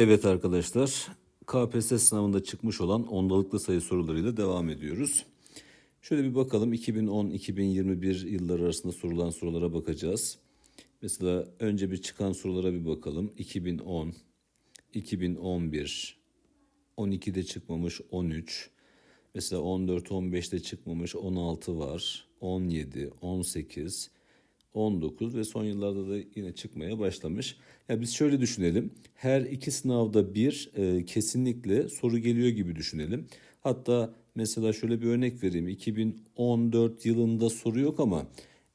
Evet arkadaşlar, KPSS sınavında çıkmış olan ondalıklı sayı sorularıyla devam ediyoruz. Şöyle bir bakalım 2010-2021 yılları arasında sorulan sorulara bakacağız. Mesela önce bir çıkan sorulara bir bakalım. 2010, 2011, 12'de çıkmamış 13, mesela 14, 15'te çıkmamış 16 var, 17, 18, 19 ve son yıllarda da yine çıkmaya başlamış. Ya biz şöyle düşünelim. Her iki sınavda bir e, kesinlikle soru geliyor gibi düşünelim. Hatta mesela şöyle bir örnek vereyim. 2014 yılında soru yok ama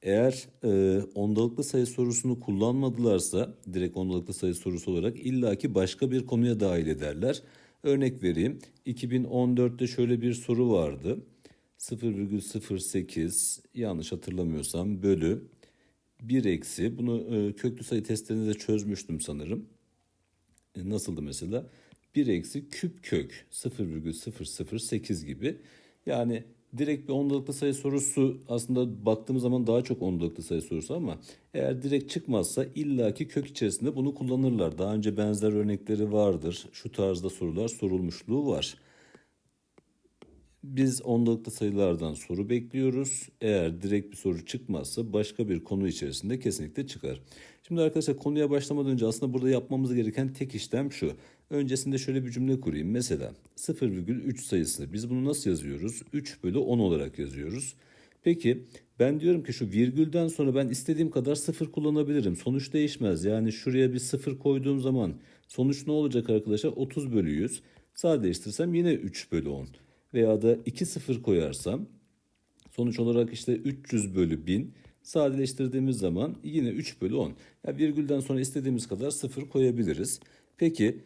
eğer e, ondalıklı sayı sorusunu kullanmadılarsa direkt ondalıklı sayı sorusu olarak illaki başka bir konuya dahil ederler. Örnek vereyim. 2014'te şöyle bir soru vardı. 0,08 yanlış hatırlamıyorsam bölü 1 eksi bunu e, köklü sayı testlerinde de çözmüştüm sanırım. E, nasıldı mesela? 1 eksi küp kök 0,008 gibi. Yani direkt bir ondalıklı sayı sorusu aslında baktığımız zaman daha çok ondalıklı sayı sorusu ama eğer direkt çıkmazsa illaki kök içerisinde bunu kullanırlar. Daha önce benzer örnekleri vardır. Şu tarzda sorular sorulmuşluğu var. Biz ondalıklı sayılardan soru bekliyoruz. Eğer direkt bir soru çıkmazsa başka bir konu içerisinde kesinlikle çıkar. Şimdi arkadaşlar konuya başlamadan önce aslında burada yapmamız gereken tek işlem şu. Öncesinde şöyle bir cümle kurayım. Mesela 0,3 sayısı biz bunu nasıl yazıyoruz? 3 bölü 10 olarak yazıyoruz. Peki ben diyorum ki şu virgülden sonra ben istediğim kadar sıfır kullanabilirim. Sonuç değişmez. Yani şuraya bir sıfır koyduğum zaman sonuç ne olacak arkadaşlar? 30 bölü 100. Sadeleştirsem yine 3 bölü 10 veya da 2 sıfır koyarsam sonuç olarak işte 300 bölü 1000 sadeleştirdiğimiz zaman yine 3 bölü 10. Ya virgülden sonra istediğimiz kadar sıfır koyabiliriz. Peki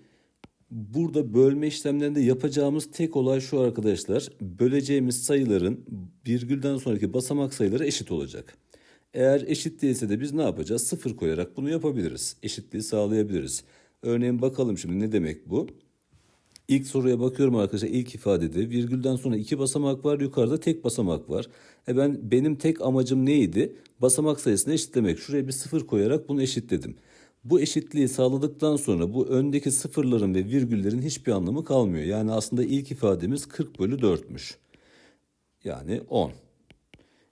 burada bölme işlemlerinde yapacağımız tek olay şu arkadaşlar. Böleceğimiz sayıların virgülden sonraki basamak sayıları eşit olacak. Eğer eşit değilse de biz ne yapacağız? Sıfır koyarak bunu yapabiliriz. Eşitliği sağlayabiliriz. Örneğin bakalım şimdi ne demek bu? İlk soruya bakıyorum arkadaşlar ilk ifadede virgülden sonra iki basamak var yukarıda tek basamak var. E ben benim tek amacım neydi? Basamak sayısını eşitlemek. Şuraya bir sıfır koyarak bunu eşitledim. Bu eşitliği sağladıktan sonra bu öndeki sıfırların ve virgüllerin hiçbir anlamı kalmıyor. Yani aslında ilk ifademiz 40 bölü 4'müş. Yani 10.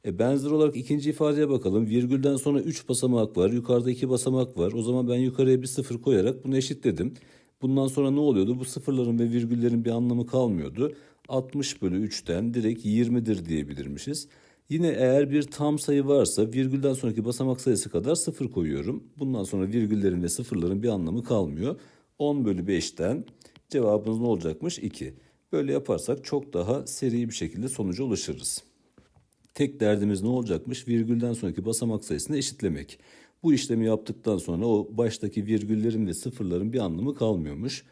E benzer olarak ikinci ifadeye bakalım. Virgülden sonra 3 basamak var. Yukarıda 2 basamak var. O zaman ben yukarıya bir sıfır koyarak bunu eşitledim. Bundan sonra ne oluyordu? Bu sıfırların ve virgüllerin bir anlamı kalmıyordu. 60 bölü 3'ten direkt 20'dir diyebilirmişiz. Yine eğer bir tam sayı varsa virgülden sonraki basamak sayısı kadar sıfır koyuyorum. Bundan sonra virgüllerin ve sıfırların bir anlamı kalmıyor. 10 bölü 5'ten cevabımız ne olacakmış? 2. Böyle yaparsak çok daha seri bir şekilde sonuca ulaşırız. Tek derdimiz ne olacakmış? Virgülden sonraki basamak sayısını eşitlemek. Bu işlemi yaptıktan sonra o baştaki virgüllerin ve sıfırların bir anlamı kalmıyormuş.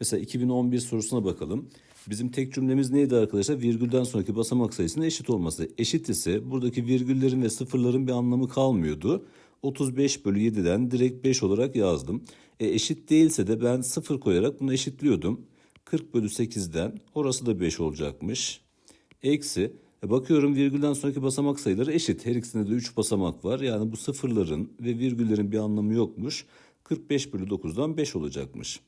Mesela 2011 sorusuna bakalım. Bizim tek cümlemiz neydi arkadaşlar? Virgülden sonraki basamak sayısının eşit olması. Eşit ise buradaki virgüllerin ve sıfırların bir anlamı kalmıyordu. 35 bölü 7'den direkt 5 olarak yazdım. E eşit değilse de ben 0 koyarak bunu eşitliyordum. 40 bölü 8'den orası da 5 olacakmış. Eksi e bakıyorum virgülden sonraki basamak sayıları eşit. Her ikisinde de 3 basamak var. Yani bu sıfırların ve virgüllerin bir anlamı yokmuş. 45 bölü 9'dan 5 olacakmış.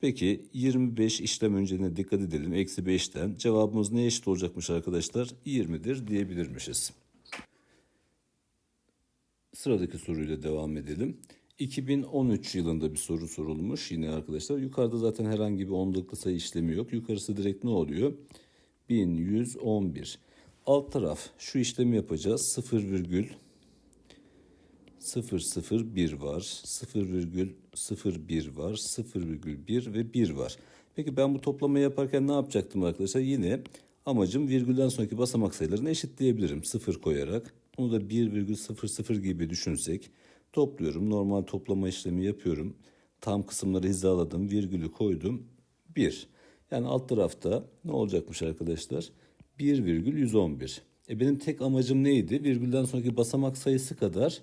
Peki 25 işlem önceliğine dikkat edelim. Eksi 5'ten cevabımız ne eşit olacakmış arkadaşlar? 20'dir diyebilirmişiz. Sıradaki soruyla devam edelim. 2013 yılında bir soru sorulmuş yine arkadaşlar. Yukarıda zaten herhangi bir ondalıklı sayı işlemi yok. Yukarısı direkt ne oluyor? 1111. Alt taraf şu işlemi yapacağız. 0 virgül 001 var. 0,01 var. 0,1 ve 1 var. Peki ben bu toplamayı yaparken ne yapacaktım arkadaşlar? Yine amacım virgülden sonraki basamak sayılarını eşitleyebilirim. 0 koyarak. Bunu da 1,00 gibi düşünsek. Topluyorum. Normal toplama işlemi yapıyorum. Tam kısımları hizaladım. Virgülü koydum. 1. Yani alt tarafta ne olacakmış arkadaşlar? 1,111. E benim tek amacım neydi? Virgülden sonraki basamak sayısı kadar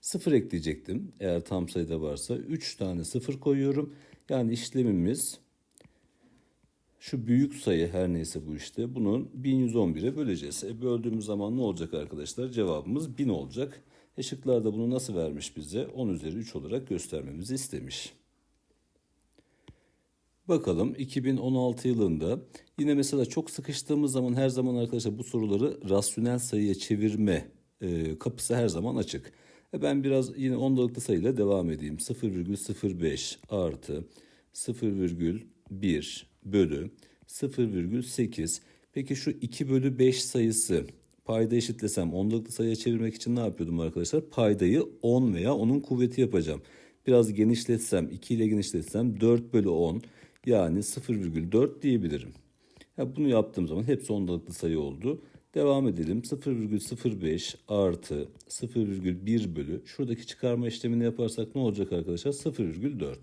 sıfır ekleyecektim. Eğer tam sayıda varsa 3 tane sıfır koyuyorum. Yani işlemimiz şu büyük sayı her neyse bu işte bunun 1111'e böleceğiz. E böldüğümüz zaman ne olacak arkadaşlar? Cevabımız 1000 olacak. E şıklarda bunu nasıl vermiş bize? 10 üzeri 3 olarak göstermemizi istemiş. Bakalım 2016 yılında yine mesela çok sıkıştığımız zaman her zaman arkadaşlar bu soruları rasyonel sayıya çevirme e, kapısı her zaman açık. E ben biraz yine ondalıklı sayıyla devam edeyim. 0,05 artı 0,1 bölü 0,8. Peki şu 2 bölü 5 sayısı payda eşitlesem ondalıklı sayıya çevirmek için ne yapıyordum arkadaşlar? Paydayı 10 veya onun kuvveti yapacağım. Biraz genişletsem 2 ile genişletsem 4 bölü 10 yani 0,4 diyebilirim. Ya bunu yaptığım zaman hepsi ondalıklı sayı oldu. Devam edelim. 0,05 artı 0,1 bölü. Şuradaki çıkarma işlemini yaparsak ne olacak arkadaşlar? 0,4.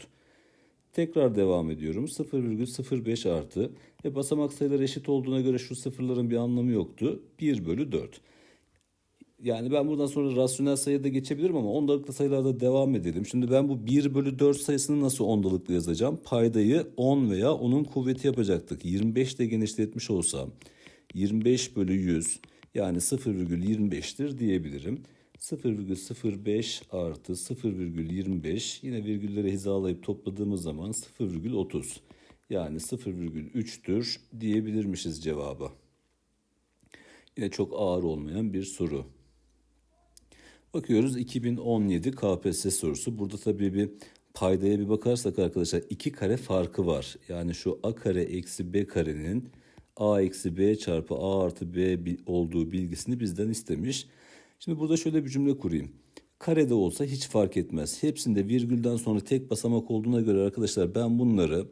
Tekrar devam ediyorum. 0,05 artı. E basamak sayıları eşit olduğuna göre şu sıfırların bir anlamı yoktu. 1 bölü 4. Yani ben buradan sonra rasyonel sayıda geçebilirim ama ondalıklı sayılarda devam edelim. Şimdi ben bu 1 bölü 4 sayısını nasıl ondalıklı yazacağım? Paydayı 10 veya onun kuvveti yapacaktık. 25 ile genişletmiş olsam 25 bölü 100 yani 0,25'tir diyebilirim. 0,05 artı 0,25 yine virgülleri hizalayıp topladığımız zaman 0,30 yani 0,3'tür diyebilirmişiz cevaba. Yine çok ağır olmayan bir soru. Bakıyoruz 2017 KPSS sorusu. Burada tabii bir paydaya bir bakarsak arkadaşlar iki kare farkı var. Yani şu a kare eksi b karenin a eksi b çarpı a artı b olduğu bilgisini bizden istemiş. Şimdi burada şöyle bir cümle kurayım. Karede olsa hiç fark etmez. Hepsinde virgülden sonra tek basamak olduğuna göre arkadaşlar ben bunları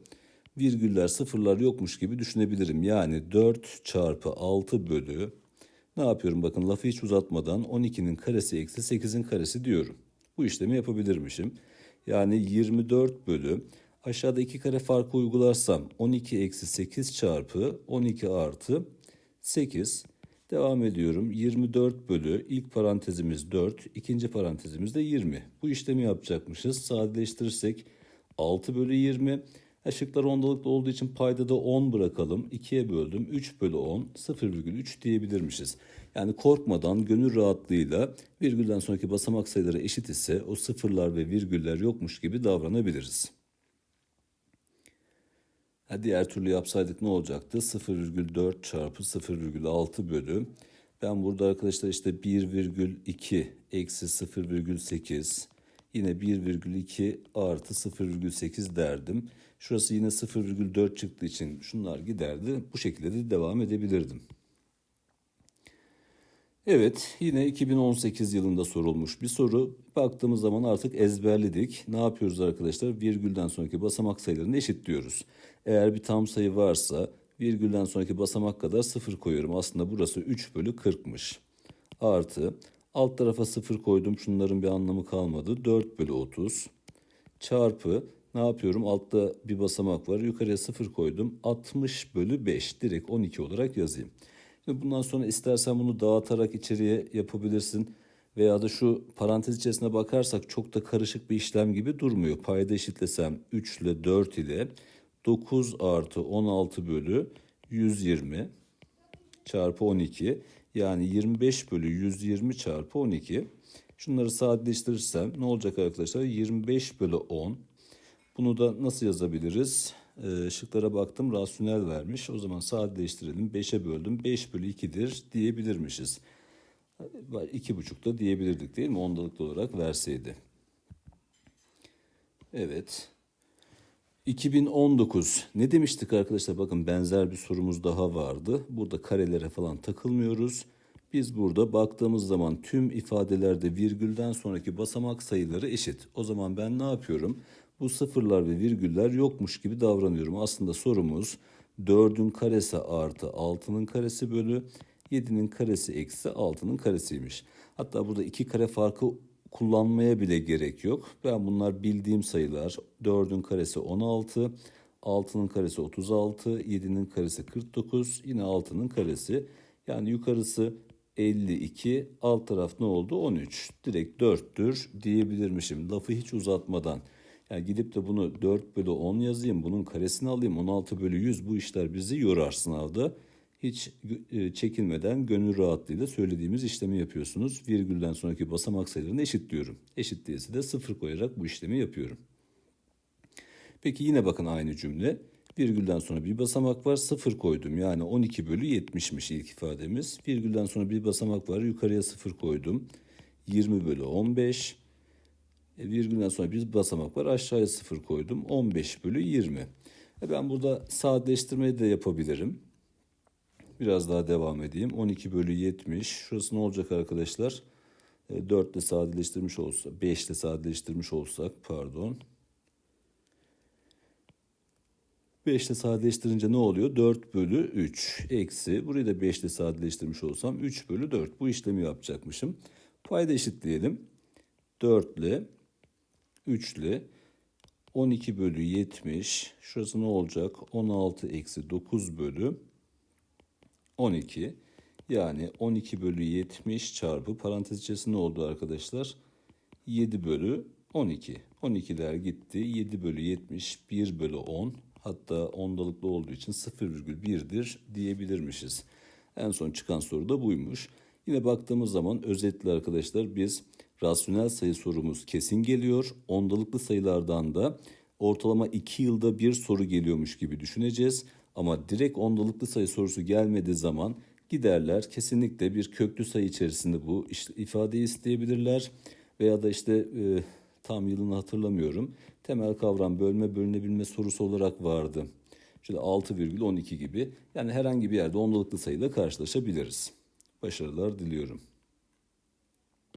virgüller sıfırlar yokmuş gibi düşünebilirim. Yani 4 çarpı 6 bölü ne yapıyorum bakın lafı hiç uzatmadan 12'nin karesi eksi 8'in karesi diyorum. Bu işlemi yapabilirmişim. Yani 24 bölü aşağıda iki kare farkı uygularsam 12 eksi 8 çarpı 12 artı 8 devam ediyorum. 24 bölü ilk parantezimiz 4 ikinci parantezimiz de 20. Bu işlemi yapacakmışız. Sadeleştirirsek 6 bölü 20 Işıklar ondalıklı olduğu için payda da 10 bırakalım. 2'ye böldüm. 3 bölü 10 0,3 diyebilirmişiz. Yani korkmadan gönül rahatlığıyla virgülden sonraki basamak sayıları eşit ise o sıfırlar ve virgüller yokmuş gibi davranabiliriz. Ha, diğer türlü yapsaydık ne olacaktı? 0,4 çarpı 0,6 bölü. Ben burada arkadaşlar işte 1,2 eksi 0,8 yine 1,2 artı 0,8 derdim. Şurası yine 0,4 çıktığı için şunlar giderdi. Bu şekilde de devam edebilirdim. Evet yine 2018 yılında sorulmuş bir soru. Baktığımız zaman artık ezberledik. Ne yapıyoruz arkadaşlar? Virgülden sonraki basamak sayılarını eşitliyoruz. Eğer bir tam sayı varsa virgülden sonraki basamak kadar sıfır koyuyorum. Aslında burası 3 bölü 40'mış. Artı alt tarafa sıfır koydum. Şunların bir anlamı kalmadı. 4 bölü 30 çarpı ne yapıyorum? Altta bir basamak var. Yukarıya 0 koydum. 60 bölü 5. Direkt 12 olarak yazayım. Şimdi bundan sonra istersen bunu dağıtarak içeriye yapabilirsin. Veya da şu parantez içerisine bakarsak çok da karışık bir işlem gibi durmuyor. Payda eşitlesem 3 ile 4 ile 9 artı 16 bölü 120 çarpı 12 yani 25 bölü 120 çarpı 12. Şunları sadeleştirirsem ne olacak arkadaşlar? 25 bölü 10 bunu da nasıl yazabiliriz? Ee, şıklara baktım rasyonel vermiş. O zaman sadeleştirelim. 5'e böldüm. 5 bölü 2'dir diyebilirmişiz. 2,5 da diyebilirdik değil mi? Ondalıklı olarak verseydi. Evet. 2019 ne demiştik arkadaşlar bakın benzer bir sorumuz daha vardı. Burada karelere falan takılmıyoruz. Biz burada baktığımız zaman tüm ifadelerde virgülden sonraki basamak sayıları eşit. O zaman ben ne yapıyorum? Bu sıfırlar ve virgüller yokmuş gibi davranıyorum. Aslında sorumuz 4'ün karesi artı 6'nın karesi bölü 7'nin karesi eksi 6'nın karesiymiş. Hatta burada iki kare farkı kullanmaya bile gerek yok. Ben bunlar bildiğim sayılar. 4'ün karesi 16, 6'nın karesi 36, 7'nin karesi 49, yine 6'nın karesi. Yani yukarısı 52, alt taraf ne oldu? 13. Direkt 4'tür diyebilirmişim. Lafı hiç uzatmadan. Yani gidip de bunu 4 bölü 10 yazayım, bunun karesini alayım, 16 bölü 100 bu işler bizi yorar sınavda. Hiç e, çekinmeden gönül rahatlığıyla söylediğimiz işlemi yapıyorsunuz. Virgülden sonraki basamak sayılarını eşitliyorum. Eşit değilse de sıfır koyarak bu işlemi yapıyorum. Peki yine bakın aynı cümle. Virgülden sonra bir basamak var. Sıfır koydum. Yani 12 bölü 70'miş ilk ifademiz. Virgülden sonra bir basamak var. Yukarıya sıfır koydum. 20 bölü 15. E, virgülden sonra bir basamak var. Aşağıya sıfır koydum. 15 bölü 20. E, ben burada sadeleştirmeyi de yapabilirim. Biraz daha devam edeyim. 12 bölü 70. Şurası ne olacak arkadaşlar? E, 4 ile sadeleştirmiş olsa, 5 ile sadeleştirmiş olsak pardon. 5 ile sadeleştirince ne oluyor? 4 bölü 3 eksi. Burayı da 5 ile sadeleştirmiş olsam 3 bölü 4. Bu işlemi yapacakmışım. Payda eşitleyelim. 4 ile 3 ile 12 bölü 70. Şurası ne olacak? 16 eksi 9 bölü 12. Yani 12 bölü 70 çarpı parantez içerisinde oldu arkadaşlar? 7 bölü 12. 12'ler gitti. 7 bölü 70 1 bölü 10. Hatta ondalıklı olduğu için 0,1'dir diyebilirmişiz. En son çıkan soru da buymuş. Yine baktığımız zaman özetle arkadaşlar biz rasyonel sayı sorumuz kesin geliyor. Ondalıklı sayılardan da ortalama 2 yılda bir soru geliyormuş gibi düşüneceğiz. Ama direkt ondalıklı sayı sorusu gelmediği zaman giderler kesinlikle bir köklü sayı içerisinde bu ifadeyi isteyebilirler. Veya da işte e, tam yılını hatırlamıyorum. Temel kavram bölme bölünebilme sorusu olarak vardı. Şöyle 6,12 gibi. Yani herhangi bir yerde ondalıklı sayıyla karşılaşabiliriz. Başarılar diliyorum.